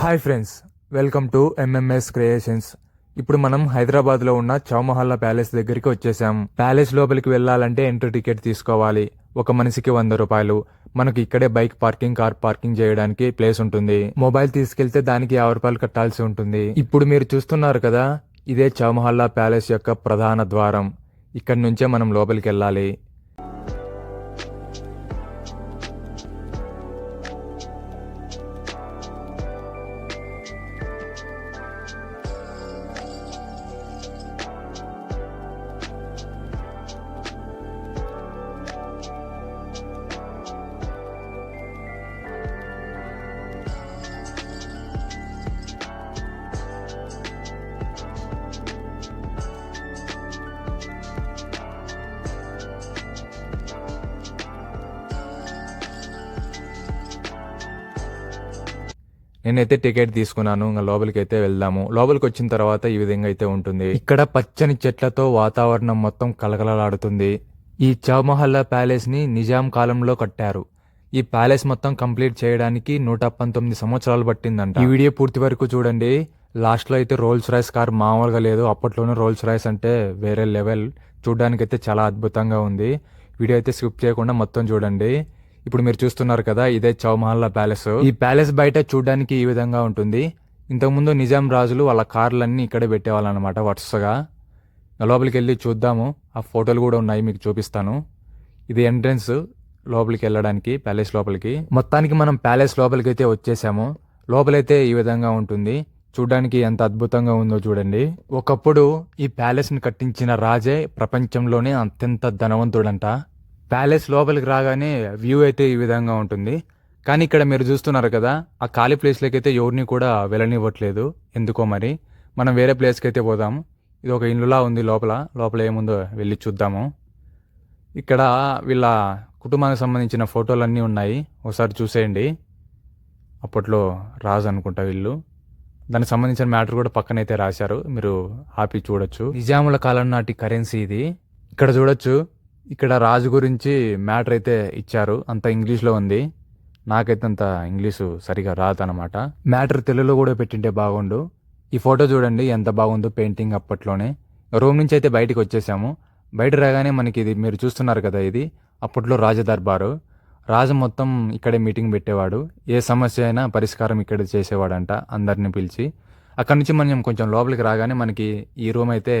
Hi friends welcome to MMS creations ఇప్పుడు మనం హైదరాబాద్లో ఉన్న చౌమహల్లా ప్యాలెస్ దగ్గరికి వచ్చేసాం. ప్యాలెస్ లోపలికి వెళ్ళాలంటే ఎంట్రీ టికెట్ తీసుకోవాలి. ఒక మనిషికి వంద రూపాయలు. మనకు ఇక్కడే బైక్ పార్కింగ్ కార్ పార్కింగ్ చేయడానికి ప్లేస్ ఉంటుంది. మొబైల్ తీసుకెళ్తే దానికి యాభై రూపాయలు కట్టాల్సి ఉంటుంది. ఇప్పుడు మీరు చూస్తున్నారు కదా ఇదే చౌమహల్లా ప్యాలెస్ యొక్క ప్రధాన ద్వారం. ఇక్కడి నుంచే మనం లోపలికి వెళ్ళాలి. నేనైతే టికెట్ తీసుకున్నాను ఇంకా లోపలికి అయితే వెళ్దాము. లోపలికి వచ్చిన తర్వాత ఈ విధంగా అయితే ఉంటుంది. ఇక్కడ పచ్చని చెట్లతో వాతావరణం మొత్తం కలకలలాడుతుంది ఈ చౌమహల్లా ప్యాలెస్ని నిజాం కాలంలో కట్టారు. ఈ ప్యాలెస్ మొత్తం కంప్లీట్ చేయడానికి నూట పంతొమ్మిది సంవత్సరాలు పట్టిందంట. ఈ వీడియో పూర్తి వరకు చూడండి. లాస్ట్లో అయితే రోల్స్ రాయ్స్ కార్ మామూలుగా లేదు. అప్పట్లోనే రోల్స్ రాయ్స్ అంటే వేరే లెవెల్. చూడడానికి అయితే చాలా అద్భుతంగా ఉంది. వీడియో అయితే స్కిప్ చేయకుండా మొత్తం చూడండి. ఇప్పుడు మీరు చూస్తున్నారు కదా ఇదే చౌమహల్లా ప్యాలెస్. ఈ ప్యాలెస్ బయట చూడడానికి ఈ విధంగా ఉంటుంది. ఇంతకుముందు నిజాం రాజులు వాళ్ళ కార్లన్నీ ఇక్కడే పెట్టేవాళ్ళనమాట వరుసగా. లోపలికి వెళ్ళి చూద్దాము. ఆ ఫోటోలు కూడా ఉన్నాయి మీకు చూపిస్తాను. ఇది ఎంట్రన్స్ లోపలికి వెళ్ళడానికి ప్యాలెస్ లోపలికి. మొత్తానికి మనం ప్యాలెస్ లోపలికి అయితే వచ్చేసాము. లోపలైతే ఈ విధంగా ఉంటుంది. చూడడానికి ఎంత అద్భుతంగా ఉందో చూడండి. ఒకప్పుడు ఈ ప్యాలెస్ని కట్టించిన రాజే ప్రపంచంలోనే అత్యంత ధనవంతుడంట. ప్యాలెస్ లోపలికి రాగానే వ్యూ అయితే ఈ విధంగా ఉంటుంది. కానీ ఇక్కడ మీరు చూస్తున్నారు కదా ఆ ఖాళీ ప్లేస్లోకి అయితే ఎవరిని కూడా వెళ్ళనివ్వట్లేదు. ఎందుకో మరి? మనం వేరే ప్లేస్కి అయితే పోదాం. ఇది ఒక ఇల్లులా ఉంది లోపల. లోపల ఏముందో వెళ్ళి చూద్దాము. ఇక్కడ వీళ్ళ కుటుంబానికి సంబంధించిన ఫోటోలన్నీ ఉన్నాయి. ఒకసారి చూసేయండి. అప్పట్లో రాజు అనుకుంటా వీళ్ళు. దానికి సంబంధించిన మ్యాటర్ కూడా పక్కనైతే రాశారు. మీరు ఆపి చూడొచ్చు. నిజాముల కాలం నాటి కరెన్సీ ఇది. ఇక్కడ చూడొచ్చు. ఇక్కడ రాజు గురించి మ్యాటర్ అయితే ఇచ్చారు. అంత ఇంగ్లీష్లో ఉంది. నాకైతే అంత ఇంగ్లీషు సరిగా రాదనమాట మ్యాటర్ తెలుగులో కూడా పెట్టింటే బాగుండు. ఈ ఫోటో చూడండి ఎంత బాగుందో పెయింటింగ్ అప్పట్లోనే. రూమ్ నుంచి అయితే బయటికి వచ్చేసాము. బయట రాగానే మనకి ఇది మీరు చూస్తున్నారు కదా ఇది. అప్పట్లో రాజదర్బారు రాజు మొత్తం ఇక్కడే మీటింగ్ పెట్టేవాడు. ఏ సమస్య అయినా పరిష్కారం ఇక్కడ చేసేవాడంట అందరిని పిలిచి. అక్కడి నుంచి మనం కొంచెం లోపలికి రాగానే మనకి ఈ రూమ్ అయితే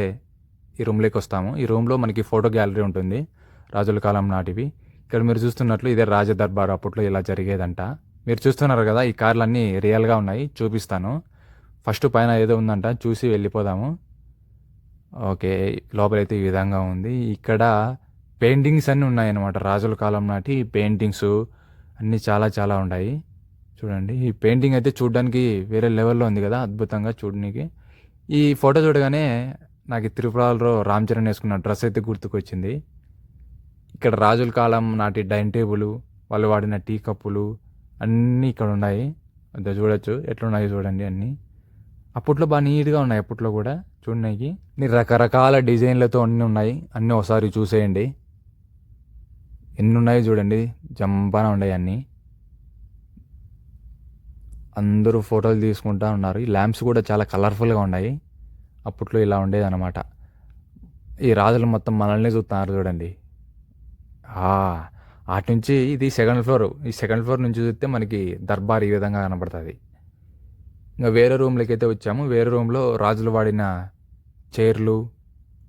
ఈ రూమ్లోకి వస్తాము. ఈ రూమ్లో మనకి ఫోటో గ్యాలరీ ఉంటుంది. రాజుల కాలం నాటివి. ఇక్కడ మీరు చూస్తున్నట్లు ఇదే రాజదర్బార్ అప్పట్లో ఇలా జరిగేదంట. మీరు చూస్తున్నారు కదా ఈ కార్లు అన్నీ రియల్గా ఉన్నాయి చూపిస్తాను. ఫస్ట్ పైన ఏదో ఉందంట చూసి వెళ్ళిపోదాము. ఓకే లోపలైతే ఈ విధంగా ఉంది. ఇక్కడ పెయింటింగ్స్ అన్నీ ఉన్నాయన్నమాట. రాజుల కాలం నాటి పెయింటింగ్స్ అన్నీ చాలా చాలా ఉన్నాయి. చూడండి ఈ పెయింటింగ్ అయితే చూడడానికి వేరే లెవెల్లో ఉంది కదా అద్భుతంగా చూడడానికి. ఈ ఫోటో చూడగానే నాకు ఈ తిరుపతిలో రామ్ చరణ్ వేసుకున్న డ్రెస్ అయితే గుర్తుకొచ్చింది. ఇక్కడ రాజుల కాలం నాటి డైనింగ్ టేబుల్ వాళ్ళు వాడిన టీ కప్పులు అన్నీ ఇక్కడ ఉన్నాయి. అదే చూడొచ్చు. ఎట్లున్నాయో చూడండి అన్నీ. అప్పట్లో బాగా నీట్గా ఉన్నాయి అప్పట్లో కూడా చూడడానికి. నీ రకరకాల డిజైన్లతో అన్నీ ఉన్నాయి. అన్నీ ఒకసారి చూసేయండి. ఎన్ని ఉన్నాయో చూడండి. జంపాన ఉన్నాయి అన్నీ. అందరూ ఫోటోలు తీసుకుంటా ఉన్నారు. ఈ ల్యాంప్స్ కూడా చాలా కలర్ఫుల్గా ఉన్నాయి. అప్పట్లో ఇలా ఉండేది అనమాట ఈ రాజులు మొత్తం మనల్ని చూస్తున్నారు చూడండి. అటు నుంచి ఇది సెకండ్ ఫ్లోర్. ఈ సెకండ్ ఫ్లోర్ నుంచి చూస్తే మనకి దర్బార్ ఈ విధంగా కనపడుతుంది ఇంకా వేరే రూమ్లోకి అయితే వచ్చాము. వేరే రూమ్లో రాజులు వాడిన చైర్లు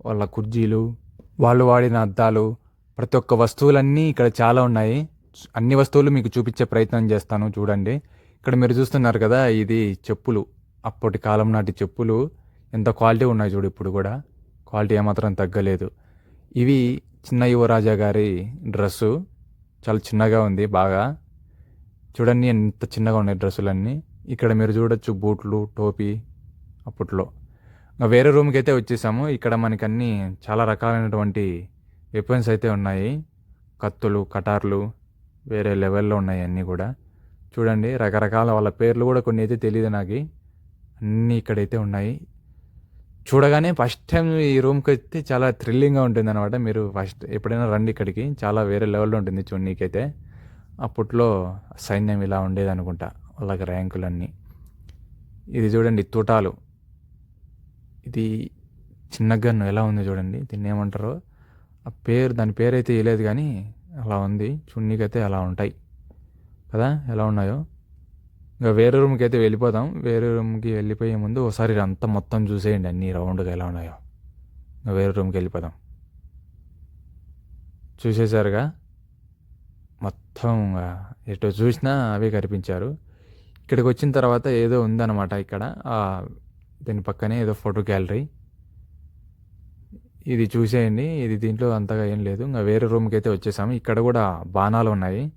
వాళ్ళ కుర్జీలు వాళ్ళు వాడిన అద్దాలు ప్రతి ఒక్క వస్తువులన్నీ ఇక్కడ చాలా ఉన్నాయి. అన్ని వస్తువులు మీకు చూపించే ప్రయత్నం చేస్తాను చూడండి. ఇక్కడ మీరు చూస్తున్నారు కదా ఇది చెప్పులు. అప్పటి కాలం నాటి చెప్పులు. ఎంత క్వాలిటీ ఉన్నాయి చూడు ఇప్పుడు కూడా. క్వాలిటీ ఏమాత్రం తగ్గలేదు. ఇవి చిన్న యువరాజా గారి డ్రెస్సు. చాలా చిన్నగా ఉంది బాగా. చూడండి ఎంత చిన్నగా ఉన్నాయి డ్రెస్సులన్నీ. ఇక్కడ మీరు చూడొచ్చు బూట్లు టోపీ అప్పట్లో. ఇంకా వేరే రూమ్కి అయితే వచ్చేసాము. ఇక్కడ మనకి అన్ని చాలా రకాలైనటువంటి వెపన్స్ అయితే ఉన్నాయి. కత్తులు కటార్లు వేరే లెవెల్లో ఉన్నాయి అన్నీ కూడా. చూడండి రకరకాల వాళ్ళ పేర్లు కూడా కొన్ని అయితే తెలియదు నాకు. అన్నీ ఇక్కడైతే ఉన్నాయి. చూడగానే ఫస్ట్ టైం ఈ రూమ్కి వస్తే చాలా థ్రిల్లింగ్గా ఉంటుంది అనమాట మీరు ఫస్ట్ ఎప్పుడైనా రండి ఇక్కడికి. చాలా వేరే లెవెల్లో ఉంటుంది చూడనీకైతే అప్పట్లో సైన్యం ఇలా ఉండేది అనుకుంటా వాళ్ళకి ర్యాంకులన్నీ. ఇది చూడండి తూటాలు. ఇది చిన్న గన్ను ఎలా ఉంది చూడండి. దీన్ని ఏమంటారో? ఆ పేరు దాని పేరు అయితే వేయలేదు కానీ అలా ఉంది. చున్నీకైతే అలా ఉంటాయి. కదా? ఎలా ఉన్నాయో? ఇంకా వేరే రూమ్కి అయితే వెళ్ళిపోదాం. వేరే రూమ్కి వెళ్ళిపోయే ముందు ఒకసారి అంతా మొత్తం చూసేయండి. అన్ని రౌండ్గా ఎలా ఉన్నాయో. ఇంకా వేరే రూమ్కి వెళ్ళిపోదాం. చూసేసారుగా? మొత్తం ఎటు చూసినా అవే కనిపించారు. ఇక్కడికి వచ్చిన తర్వాత ఏదో ఉందన్నమాట ఇక్కడ. దీని పక్కనే ఏదో ఫోటో గ్యాలరీ. ఇది చూసేయండి. ఇది దీంట్లో అంతగా ఏం లేదు. ఇంకా వేరే రూమ్కి అయితే వచ్చేసాము. ఇక్కడ కూడా బాణాలు ఉన్నాయి.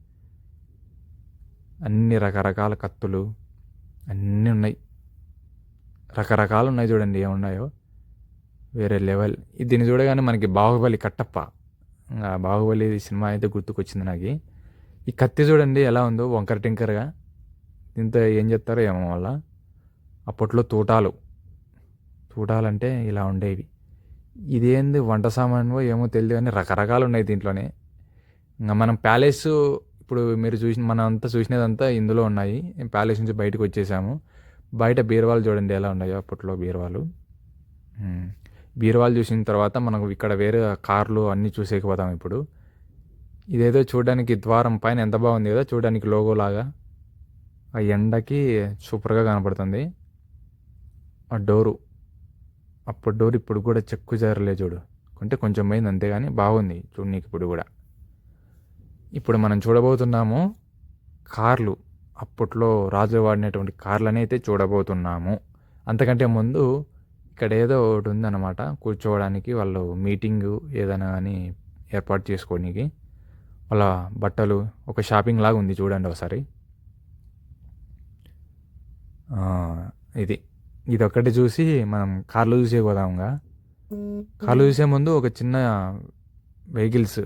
అన్ని రకరకాల కత్తులు అన్నీ ఉన్నాయి. రకరకాలు ఉన్నాయి చూడండి ఏమున్నాయో. వేరే లెవెల్. దీన్ని చూడగానే మనకి బాహుబలి కట్టప్ప. ఇంకా బాహుబలి సినిమా అయితే గుర్తుకొచ్చింది నాకు. ఈ కత్తి చూడండి ఎలా ఉందో వంకర టింకర్గా. దీంతో ఏం చెప్తారో ఏమో వల్ల అప్పట్లో తూటాలు. తూటాలంటే ఇలా ఉండేవి. ఇదేంది వంట సామాన్వో ఏమో తెలియదు కానీ రకరకాలు ఉన్నాయి దీంట్లోనే. ఇంకా మనం ప్యాలెస్ ఇప్పుడు మీరు చూసిన మనం అంతా చూసినదంతా ఇందులో ఉన్నాయి. ప్యాలెస్ నుంచి బయటకు వచ్చేసాము. బయట బీరువాలు చూడండి ఎలా ఉన్నాయో అప్పట్లో బీరువాలు. ఉమ్. బీరువాలు చూసిన తర్వాత మనకు ఇక్కడ వేరే కార్లు అన్నీ చూసేకపోతాం ఇప్పుడు. ఇదేదో చూడడానికి ద్వారం పైన ఎంత బాగుంది కదా చూడడానికి లోగో లాగా. ఆ ఎండకి సూపర్గా కనపడుతుంది. ఆ డోరు. అప్పుడు డోర్ ఇప్పుడు కూడా చెక్కు జారలే చూడు. అంటే కొంచెం పోయింది అంతేగాని బాగుంది చూడనీకి ఇప్పుడు కూడా. ఇప్పుడు మనం చూడబోతున్నాము కార్లు. అప్పట్లో రాజులు వాడినటువంటి కార్లని అయితే చూడబోతున్నాము. అంతకంటే ముందు ఇక్కడ ఏదో ఒకటి ఉందన్నమాట. కూర్చోవడానికి వాళ్ళు మీటింగు ఏదైనా కానీ ఏర్పాటు చేసుకోవడానికి వాళ్ళ బట్టలు ఒక షాపింగ్ లాగా ఉంది చూడండి ఒకసారి. ఇది ఇది. ఒక్కటి చూసి మనం కార్లు చూసే పోదాముగా. కార్లు చూసే ముందు ఒక చిన్న వెహికల్స్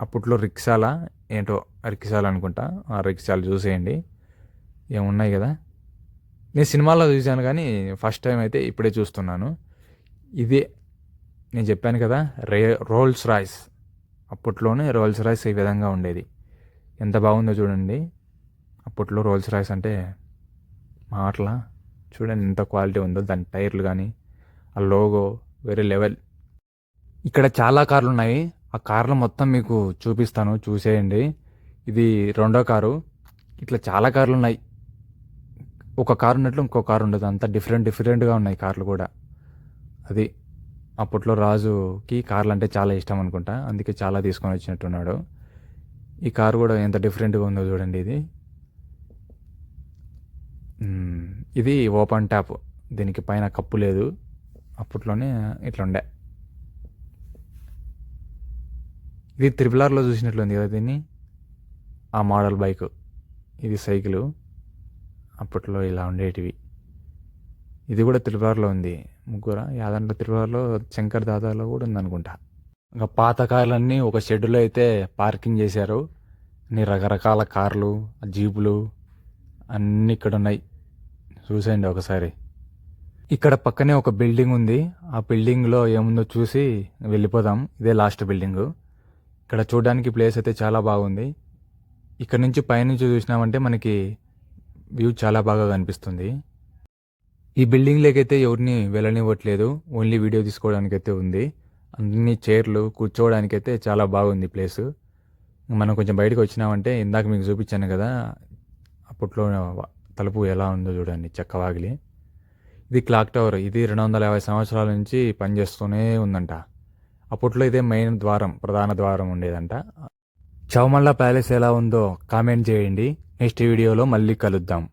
అప్పట్లో రిక్షాలా ఏంటో రిక్షాలు అనుకుంటా ఆ అరికిసాలు చూసేయండి. ఏమున్నాయి కదా? నేను సినిమాలో చూశాను కానీ ఫస్ట్ టైం అయితే ఇప్పుడే చూస్తున్నాను. ఇదే నేను చెప్పాను కదా రే రోల్స్ రాయ్స్. అప్పట్లోనే రోల్స్ రాయ్స్ ఈ విధంగా ఉండేది. ఎంత బాగుందో చూడండి. అప్పట్లో రోల్స్ రాయ్స్ అంటే మాటల? చూడండి ఎంత క్వాలిటీ ఉందో దాని టైర్లు కానీ ఆ లోగో వేరే లెవెల్. ఇక్కడ చాలా కార్లు ఉన్నాయి. ఆ కార్లు మొత్తం మీకు చూపిస్తాను. చూసేయండి. ఇది రెండో కారు. ఇట్లా చాలా కార్లు ఉన్నాయి. ఒక కారు ఉన్నట్లు ఇంకో కారు ఉండదు. అంతా డిఫరెంట్ డిఫరెంట్గా ఉన్నాయి కార్లు కూడా. అది అప్పట్లో రాజుకి కార్లు అంటే చాలా ఇష్టం అనుకుంటా. అందుకే చాలా తీసుకొని వచ్చినట్టున్నాడు. ఈ కారు కూడా ఎంత డిఫరెంట్గా ఉందో చూడండి ఇది. ఇది ఓపెన్ ట్యాప్. దీనికి పైన కప్పు లేదు. అప్పట్లోనే ఇట్లా ఉండే. ఇది త్రిపులార్లో చూసినట్లుంది కదా దీన్ని? ఆ మోడల్ బైక్. ఇది సైకిల్. అప్పట్లో ఇలా ఉండేటివి. ఇది కూడా త్రిపులార్లో ఉంది. ముగ్గుర? యాదంట్లో త్రిపులార్లో శంకర్ దాదాలో కూడా ఉందనుకుంటా. ఇంకా పాత కార్లన్నీ ఒక షెడ్లో అయితే పార్కింగ్ చేశారు. అన్ని రకరకాల కార్లు జీపులు అన్నీ ఇక్కడ ఉన్నాయి చూసేయండి ఒకసారి. ఇక్కడ పక్కనే ఒక బిల్డింగ్ ఉంది. ఆ బిల్డింగ్లో ఏముందో చూసి వెళ్ళిపోదాం. ఇదే లాస్ట్ బిల్డింగు. ఇక్కడ చూడడానికి ప్లేస్ అయితే చాలా బాగుంది. ఇక్కడ నుంచి పైనుంచి చూసినామంటే మనకి వ్యూ చాలా బాగా కనిపిస్తుంది. ఈ బిల్డింగ్లోకి అయితే ఎవరిని వెళ్ళనివ్వట్లేదు. ఓన్లీ వీడియో తీసుకోవడానికి అయితే ఉంది. అన్ని చైర్లు కూర్చోవడానికి అయితే చాలా బాగుంది ప్లేస్. మనం కొంచెం బయటకు వచ్చినామంటే ఇందాక మీకు చూపించాను కదా అప్పట్లో తలుపు ఎలా ఉందో చూడండి చెక్క వాగిలి. ఇది క్లాక్ టవర్. ఇది రెండు వందల యాభై సంవత్సరాల నుంచి పనిచేస్తూనే ఉందంట. అప్పట్లో ఇదే మెయిన్ ద్వారం ప్రధాన ద్వారం ఉండేదంట. చౌమల్లా ప్యాలెస్ ఎలా ఉందో కామెంట్ చేయండి. నెక్స్ట్ వీడియోలో మళ్ళీ కలుద్దాం.